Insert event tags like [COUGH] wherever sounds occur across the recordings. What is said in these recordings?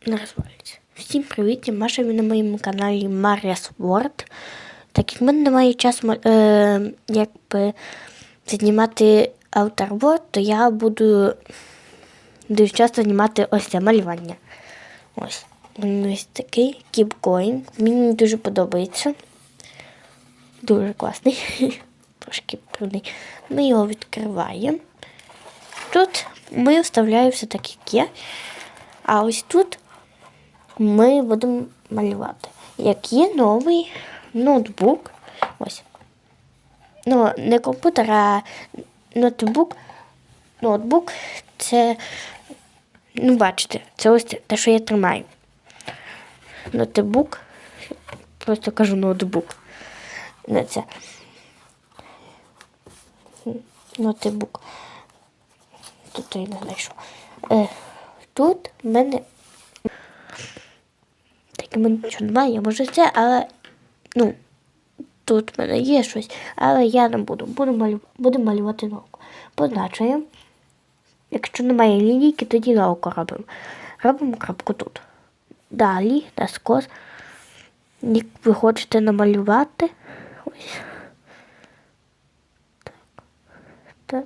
розвалюється. Всім привіт, я Маша ви на моєму каналі Maria's World. Так як в мене немає часу е, якби, знімати Outer World, то я буду дуже часто знімати ось це малювання. Ось. Він ось такий Keep Going. Мені дуже подобається. Дуже класний. [LAUGHS] Трошки прудний. Ми його відкриваємо. Тут ми вставляємо все так, як є. А ось тут ми будемо малювати. Як є новий ноутбук. Ось. Ну, не комп'ютер, а ноутбук. Ноутбук це, ну, бачите, це ось те, що я тримаю. Ноутбук. Просто кажу ноутбук. Не це. Ноутбук. Тут я не знаю що. Е, тут в мене. В мене нічого немає, я можу це, але. Ну, тут в мене є щось, але я не буду. Буду, малю... буду малювати науку. Позначуємо. Якщо немає лінійки, тоді науку робимо. Робимо крапку тут. Далі, наскос. Як ви хочете намалювати. Ось. Так. Так.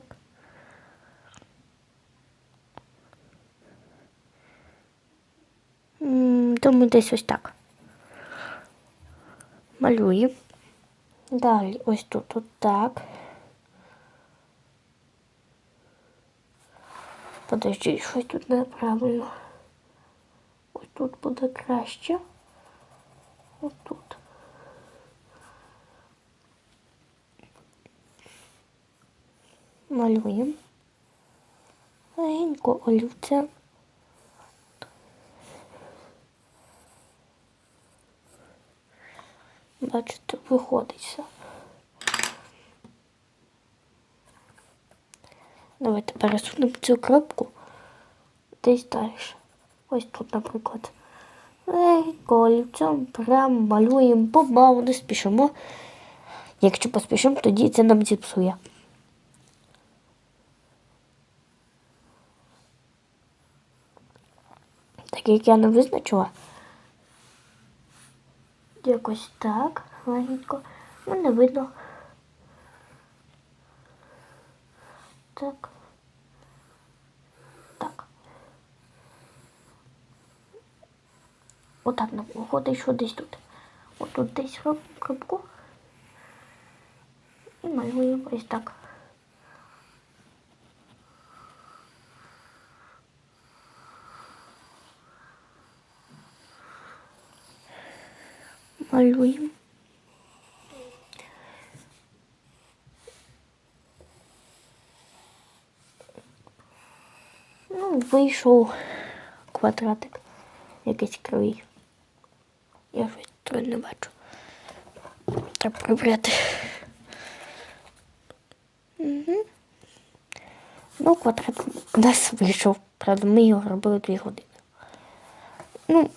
Думаю, десь ось так. Малюємо. Далі ось тут от так. Подожди, щось тут неправильно. Ось тут буде краще. Ось тут. Малюємо. Легенько олівцем. Бачите, виходить все. Давайте пересунемо цю крапку десь далі. Ось тут, наприклад. Легенько прям малюємо помалу, не спішимо. Якщо поспішимо, тоді це нам зіпсує. Так як я не визначила. Якось так, легенько. Ну, не видно. Так. Так. Отак нам виходить, що десь тут. Отут десь робимо. І малюємо ось так. Малюємо. Ну, вийшов квадратик якийсь кривий. Я щось тут не бачу. Треба прибрати. Угу. Ну, квадрат у нас вийшов. Правда, ми його робили дві години. Ну,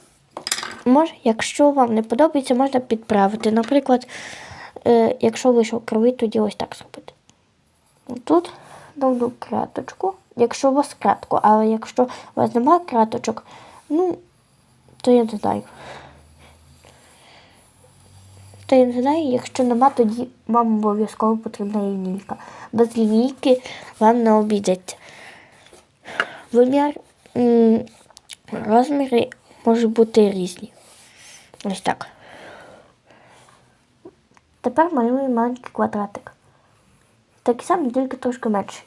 може, якщо вам не подобається, можна підправити. Наприклад, е, якщо вийшов кривий, тоді ось так зробити. Тут давну краточку, якщо у вас кратко, але якщо у вас немає краточок, ну, то я не знаю. То я не знаю, якщо нема, тоді вам обов'язково потрібна лінійка. Без лінійки вам не обійдеться. Вимір, розміри можуть бути різні. Ось так. Тепер малюємо маленький квадратик. Такий самий, тільки трошки менший.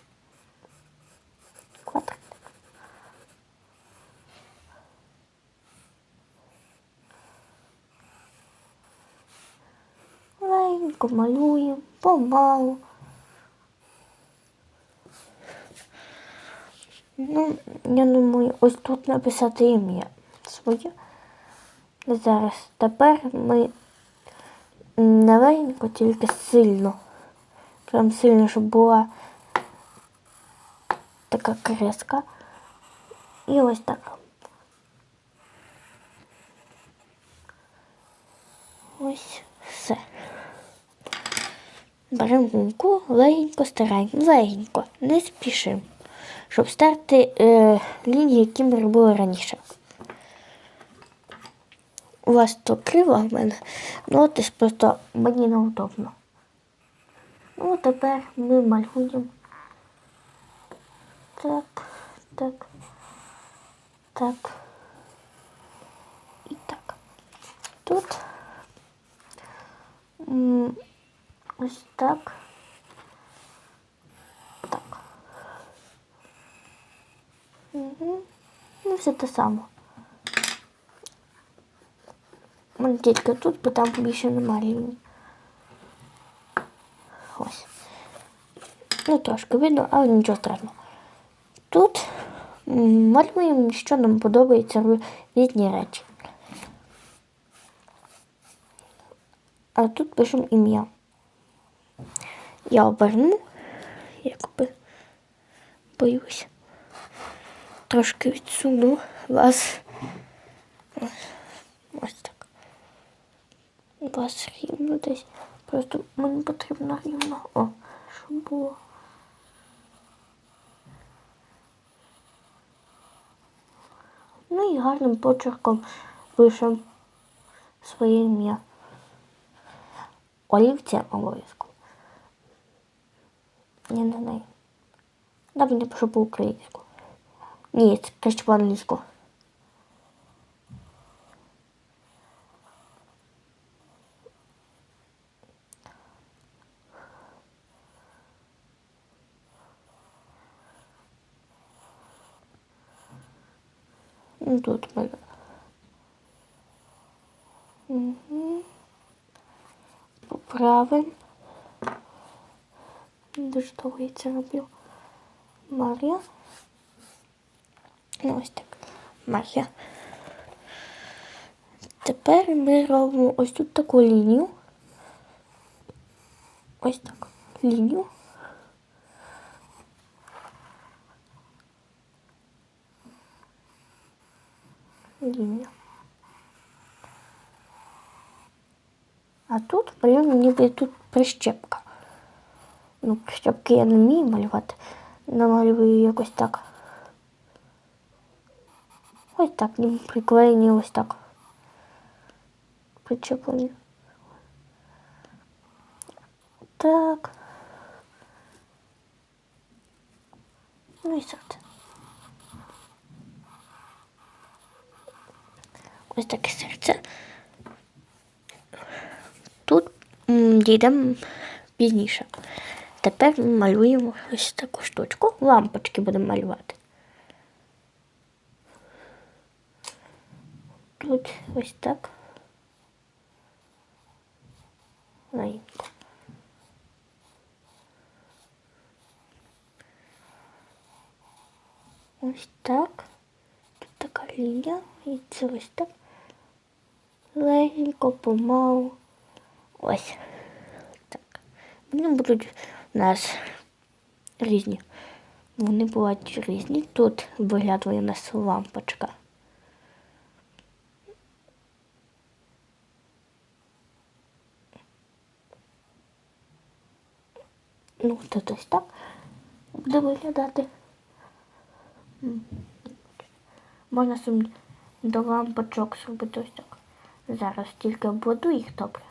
Квадратик. Легенько малюємо, помалу. Ну, я думаю, ось тут написати ім'я своє. Зараз. Тепер ми не легенько, тільки сильно. Прям сильно, щоб була така креска. І ось так. Ось все. Беремо гумку, легенько стираємо, легенько, не спішимо, щоб стерти е, лінії, які ми робили раніше. У вас то криво в мене, ну от просто мені неудобно. Ну, тепер ми малюємо. Так, так, так. І так. Тут ось так. Так. Угу. Ну, все те саме. У тільки тут, бо там більше немає лінії. Ось. Ну, трошки видно, але нічого страшного. Тут малюємо, що нам подобається різні речі. А тут пишемо ім'я. Я оберну, якби боюсь. Трошки відсуну вас. Ось, ось так. Вас рівно десь. Просто мені потрібно рівно. О, щоб було. Ну і гарним почерком пишемо своє ім'я. Олівця обов'язково. Я не знаю. Давай не пишу по-українську. Ні, це по-англійську. Тут в мене. Угу. Поправим. Дуже довго я це роблю. Марія. Ну, ось так. Марія. Тепер ми робимо ось тут таку лінію. Ось так. Лінію. Лінію. А тут малюємо ніби тут прищепка. Ну, прищепки я не вмію малювати. Намалюю якось так. Ось так, ніби приклеєні ось так. Причеплені. Так. Ну і серце. Ось таке серце. Тут дійдемо пізніше. Тепер ми малюємо ось таку штучку. Лампочки будемо малювати. Тут ось так. Легенько. Ось так. Тут така лінія. І це ось так. Легенько, помалу. Ось. Так. Вони будуть у нас різні. Вони бувають різні. Тут виглядає у нас лампочка. Ну, тут ось так буде виглядати. Можна собі до лампочок зробити ось так. Зараз тільки обведу їх добре.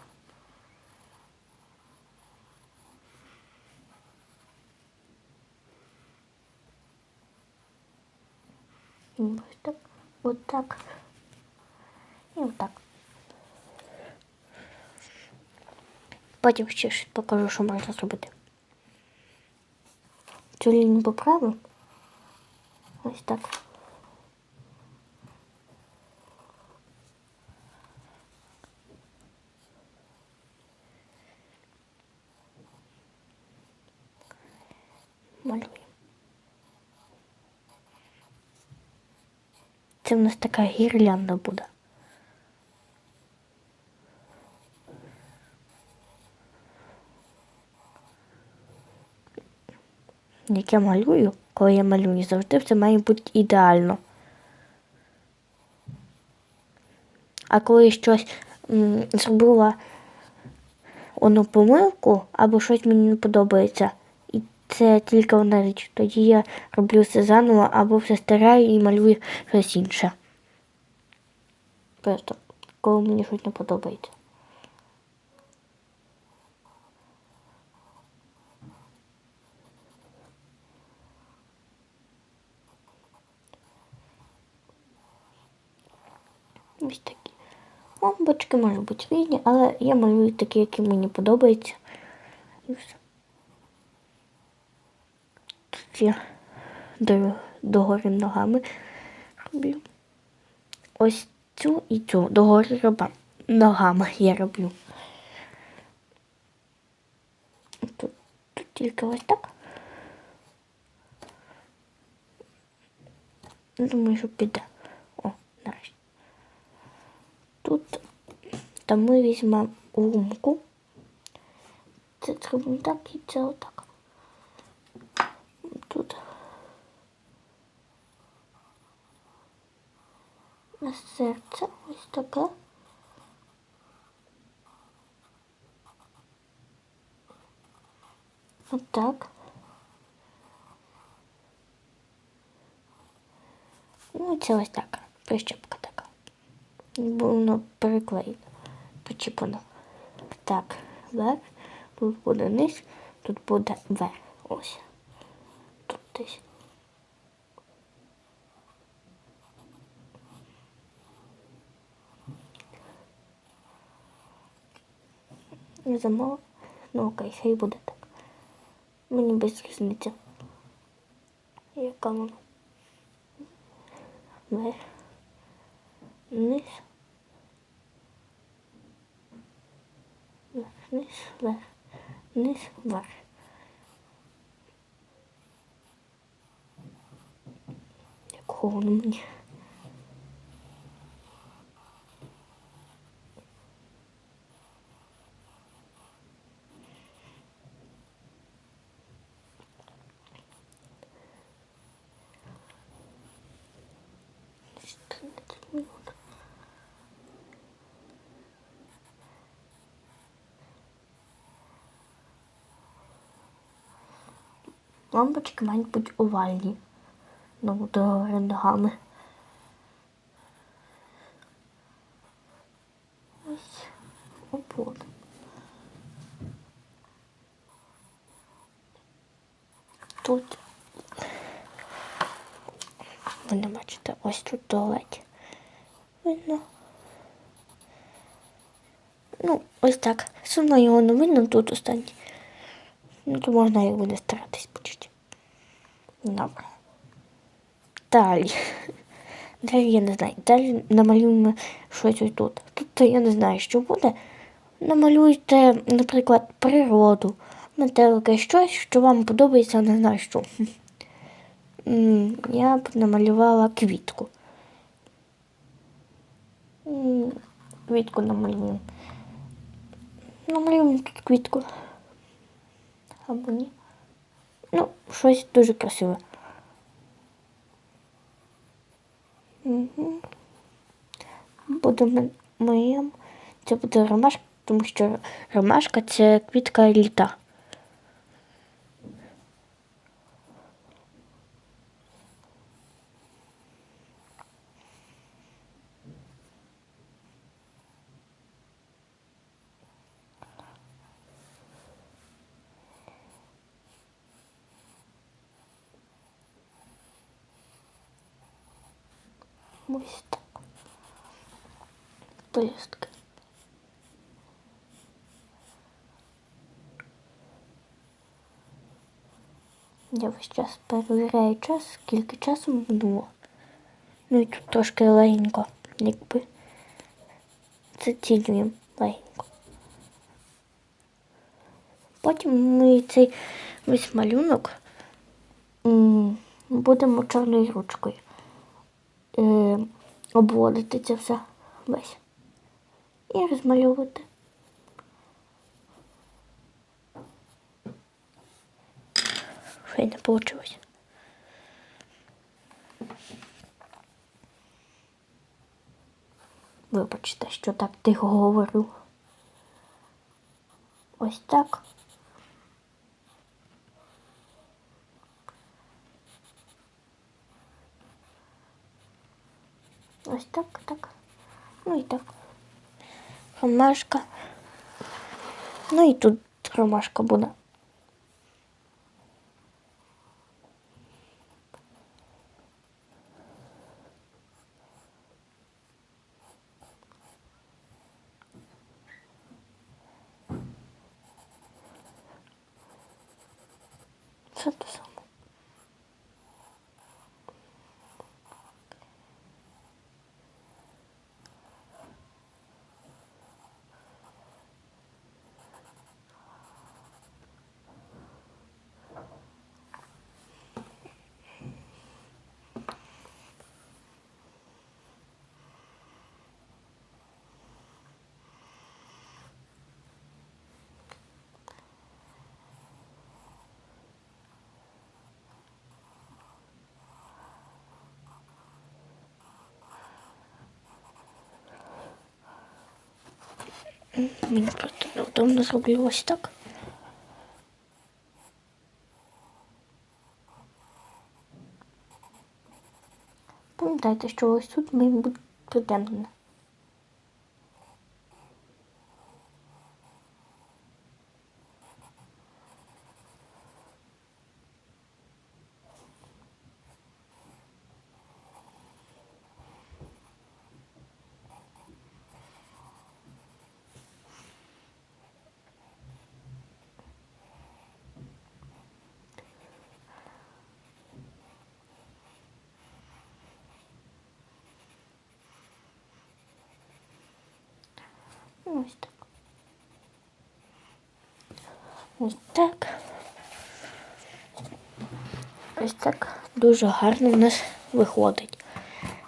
І ось так, от так. І отак. Потім ще щось покажу, що можна зробити. Цю лінію поправив. Ось так. Малюємо. Це в нас така гірлянда буде. Як я малюю, коли я малюю, завжди все має бути ідеально. А коли щось м, зробила одну помилку або щось мені не подобається, це тільки одна річ, тоді я роблю все заново або все стираю і малюю щось інше. Просто коли мені щось не подобається. Ось такі. Бомбочки можуть бути різні, але я малюю такі, які мені подобаються. І все. Тут я до, догори ногами роблю. Ось цю і цю догори роба. Ногами я роблю. Тут, тут тільки ось так. Думаю, що піде. О, нарешті. Тут та ми візьмемо лумку. Це зробимо так і це отак. Тут на серце ось таке. Отак. Ну, це ось так. Прищепка така. Воно переклеєно. Почіпано. Так, вверх. Тут буде низ, тут буде вверх. Ось. Тут десь. Замов. Ну окей, хай буде так. Мені без різниці. Яка вона? Вверх. Низ. Вверх, низ, вверх. Низ, вверх. Як холодно мені. Тринадцять минут. Лампочки мають бути овальні. Ну, догори ногами. Ось опор. Тут ви не бачите, ось тут туалет. Видно. Ну, ось так. Одно його не видно тут останній. Ну, то можна старатись почути. Добре. Далі. Далі я не знаю. Далі намалюємо щось ось тут. Тут я не знаю, що буде. Намалюйте, наприклад, природу, метелики, щось, що вам подобається, не знаю що. Я б намалювала квітку. Квітку намалюємо. Намалюємо тут квітку. Або ні. Ну, щось дуже красиве. Угу. Буде моєм. Це буде ромашка, тому що ромашка це квітка літа. Ось так. Пелюстки. Я весь час перевіряю час, скільки часу минуло. Ну і тут трошки легенько, якби зацілюємо легенько. Потім ми цей весь малюнок будемо чорною ручкою обводити це все весь. І розмальовувати. Хай не вийшло. Вибачте, що так тихо говорю. Ось так. Ось так, так. Ну і так. Ромашка. Ну і тут ромашка буде. Мені просто неудобно зроблю ось так. Пам'ятайте, що ось тут має бути Ось так. Ось так. Ось так дуже гарно в нас виходить.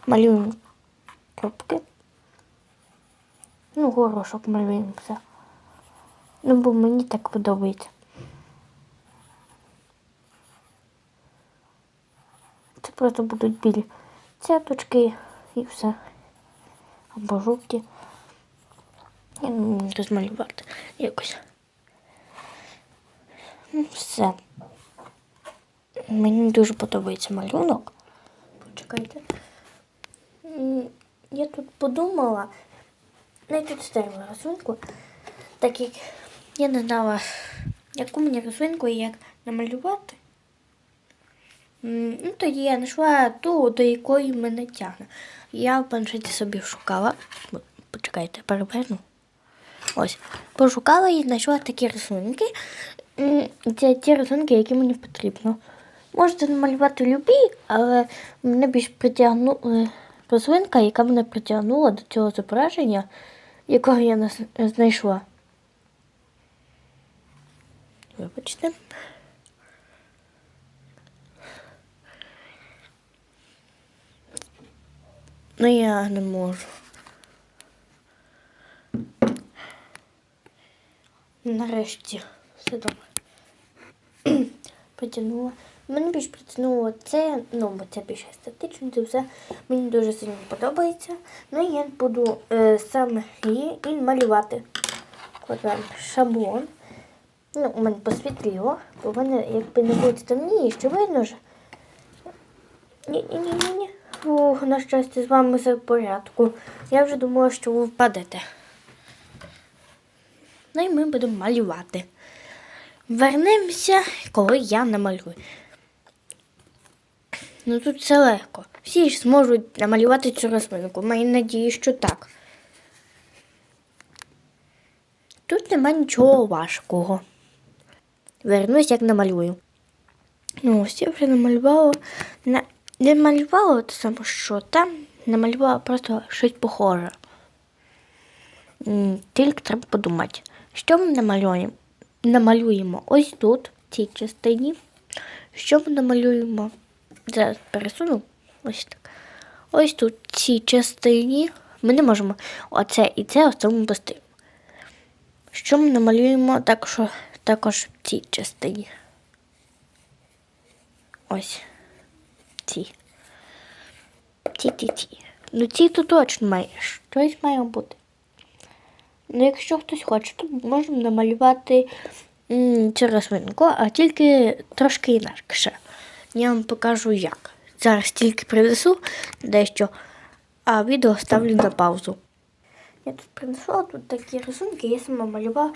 Малюємо кропки. Ну, горошок малюємо все. Ну, бо мені так подобається. Це просто будуть білі цяточки і все. Або жовті. Розмалювати якось. Ну, Все. Мені дуже подобається малюнок. Почекайте. Я тут подумала, ну, я тут ставила рисунку, так як я не знала, яку мені рисунку і як намалювати. Ну, тоді я знайшла ту, до якої мене тягне. Я в планшеті собі шукала. Почекайте, переверну. Ось. Пошукала і знайшла такі рисунки. Це ті рисунки, які мені потрібно. Можете намалювати любі, але мене більш притягнула рослинка, яка мене притягнула до цього зображення, якого я знайшла. Вибачте. Ну я не можу. Нарешті все добре. [CLEARS THROAT] Притягнула. Мене більш притягнуло це, ну, бо це більш естетично, це все мені дуже сильно подобається. Ну і я буду е, саме її і малювати. Кладаємо шаблон. Ну, у мене посвітліло, бо в мене якби не буде темніше, видно ж. Ні-ні-ні-ні. О, на щастя, з вами все в порядку. Я вже думала, що ви впадете. Ну і ми будемо малювати. Вернемося, коли я намалюю. Ну тут все легко. Всі ж зможуть намалювати цю рослинку. Маю надію, що так. Тут нема нічого важкого. Вернусь, як намалюю. Ну, ось я вже намалювала. На... Не малювала те саме, що там, намалювала просто щось похоже. Тільки треба подумати, що ми намалюємо? Намалюємо ось тут, в цій частині. Що ми намалюємо? Зараз пересуну. Ось так. Ось тут, в цій частині. Ми не можемо оце і це оставимо поставимо. Що ми намалюємо також, також в цій частині. Ось. Ці. Ці, ці, ці. Ну ці то точно має. Щось має бути. Ну, якщо хтось хоче, то можемо намалювати цю рослинку, а тільки трошки інакше. Я вам покажу як. Зараз тільки принесу дещо, а відео ставлю на паузу. Я тут принесла тут такі рисунки, я сама малювала.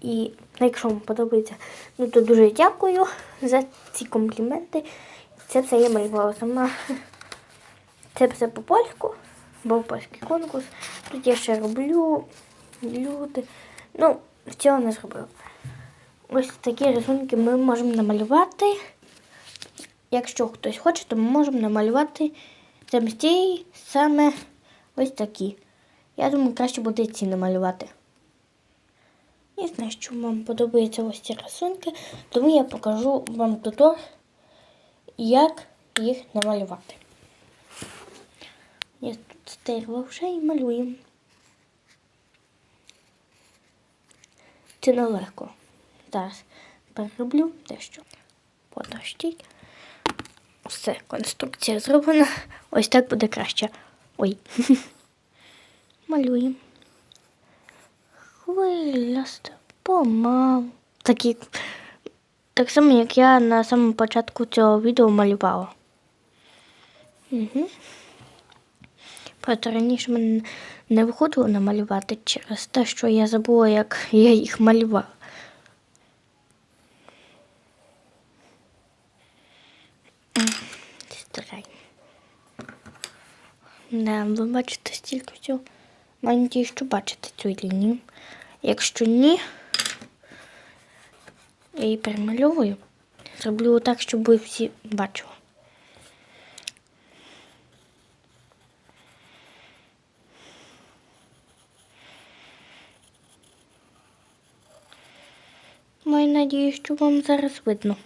І якщо вам подобається, ну то дуже дякую за ці компліменти. Це все я малювала сама. Це все по польську, був польський конкурс. Тут я ще роблю люди. Ну, цього не зробила. Ось такі рисунки ми можемо намалювати. Якщо хтось хоче, то ми можемо намалювати замість цієї саме ось такі. Я думаю, краще буде ці намалювати. Не знаю, що вам подобаються ось ці рисунки, тому я покажу вам тут, як їх намалювати. Я тут стерла вже і малюємо. Це нелегко. Зараз перероблю дещо. Подождіть. Все, конструкція зроблена. Ось так буде краще. Ой. [LAUGHS] Малюємо. Хвилясто, помалу. Такі, так само, як я на самому початку цього відео малювала. Угу. Просто раніше мене не виходило намалювати через те, що я забула, як я їх малювала. Да, ви бачите стільки всього. Маю що бачите цю лінію. Якщо ні, я її перемальовую. Зроблю так, щоб ви всі бачили. Маю надію, що вам зараз видно.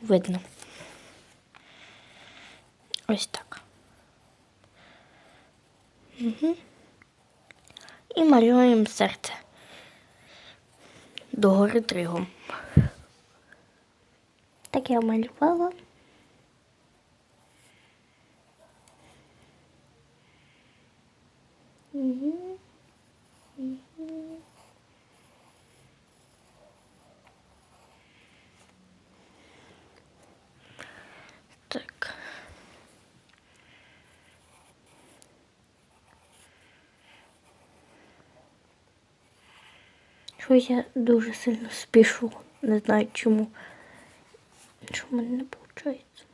Видно. Ось так. Угу. І малюємо серце. Догори тригом. Так я малювала. Угу. Так. Щось я дуже сильно спішу. Не знаю чому. Що в мене не виходить.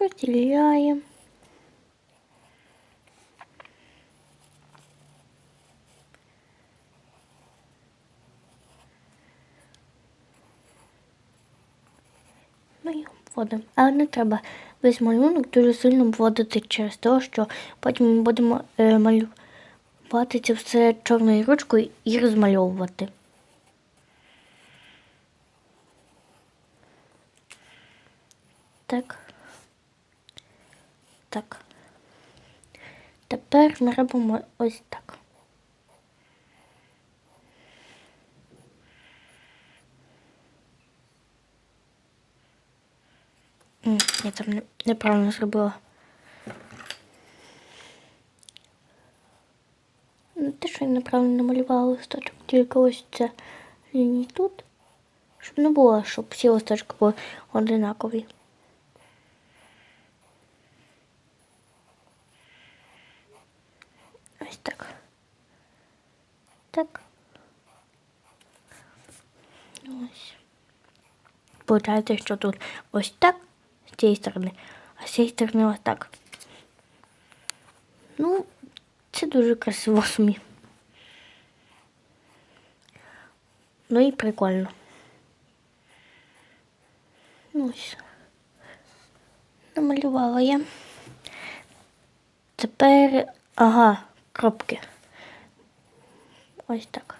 Розділяємо. Ми його вводимо. Але не треба весь малюнок дуже сильно вводити через те, що потім ми будемо е, малювати це все чорною ручкою і розмальовувати. Так. Так. Тепер ми робимо ось так. М, Я там не- неправильно зробила. Ну, Те, що я неправильно намалювала листочок, тільки ось це лінії тут. Щоб не було, щоб всі листочки були одинакові. Ось так. Так. Ось. Получається, що тут ось так з цієї сторони, а з цієї так. Ну, це дуже красиво самі. Ну і прикольно. Ну, Ось. Намалювала я. Тепер, ага, кропки. Ось так.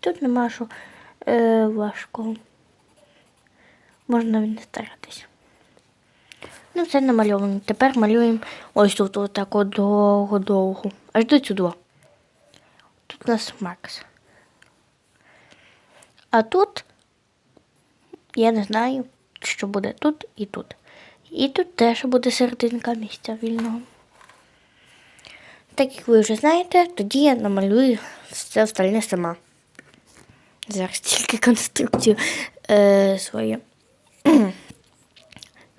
Тут нема що е, важкого. Можна не старатись. Ну, все намальовано. Тепер малюємо ось тут отак от довго-довго. Аж до сюди. Тут у нас Макс. А тут я не знаю, що буде тут і тут. І тут теж буде серединка місця вільного. Так як ви вже знаєте, тоді я намалюю все остальне сама. Зараз тільки конструкцію е, свою [CLEARS THROAT]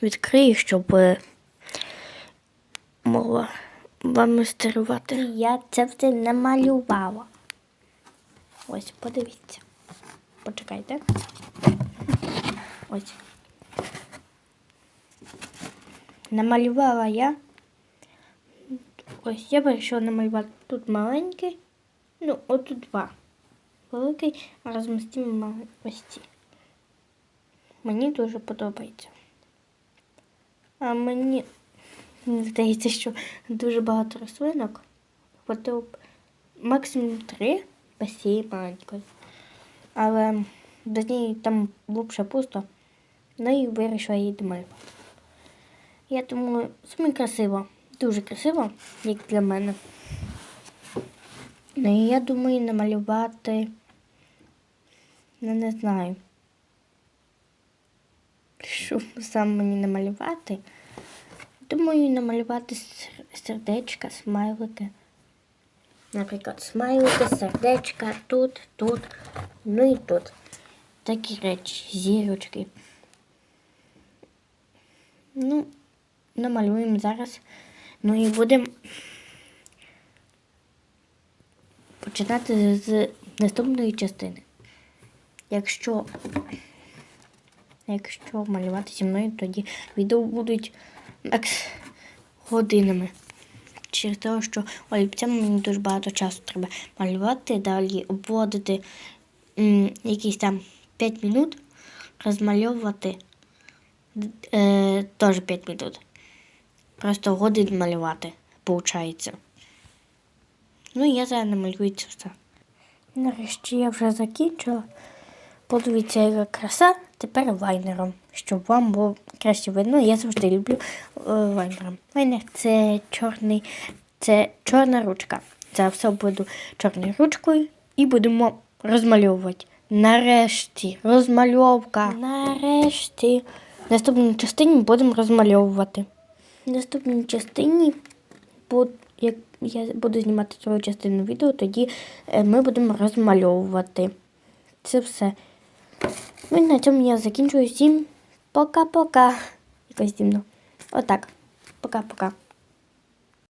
відкрию, щоб е, могла вами стерувати. Я це все намалювала. Ось, подивіться. Почекайте. Ось. Намалювала я. Ось я вирішила намалювати тут маленький. Ну, отут два. Великий, а розмістимо мали- ось ці. Мені дуже подобається. А мені здається, що дуже багато рослинок. Б максимум три цієї маленької. Але без неї там глибше пусто. Ну і вирішила її домалювати. Я думаю, саме красиво. Дуже красиво, як для мене. Ну і я думаю намалювати. Ну, не знаю. Що сам мені намалювати? Думаю, намалювати сердечка, смайлики. Наприклад, смайлики, сердечка тут, тут, ну і тут. Такі речі, зірочки. Ну, намалюємо зараз. Ну і будемо починати з наступної частини. Якщо, якщо малювати зі мною, тоді відео будуть годинами. Через те, що олівцями мені дуже багато часу треба малювати, далі обводити якісь там 5 минут, розмальовувати е, теж 5 минут. Просто годин малювати, виходить. Ну, я зараз намалюю це все. Нарешті я вже закінчила. Подивіться, яка краса тепер лайнером, щоб вам було краще видно. Я завжди люблю е, лайнером. Лайнер це чорний, це чорна ручка. Зараз все буду чорною ручкою і будемо розмальовувати. Нарешті розмальовка. Нарешті. В наступній частині будемо розмальовувати. В наступній частині, як я буду знімати другу частину відео, тоді е, ми будемо розмальовувати. Це все. Ну і на цьому я закінчую. Всім пока-пока. Якось дімно. Отак. Пока-пока.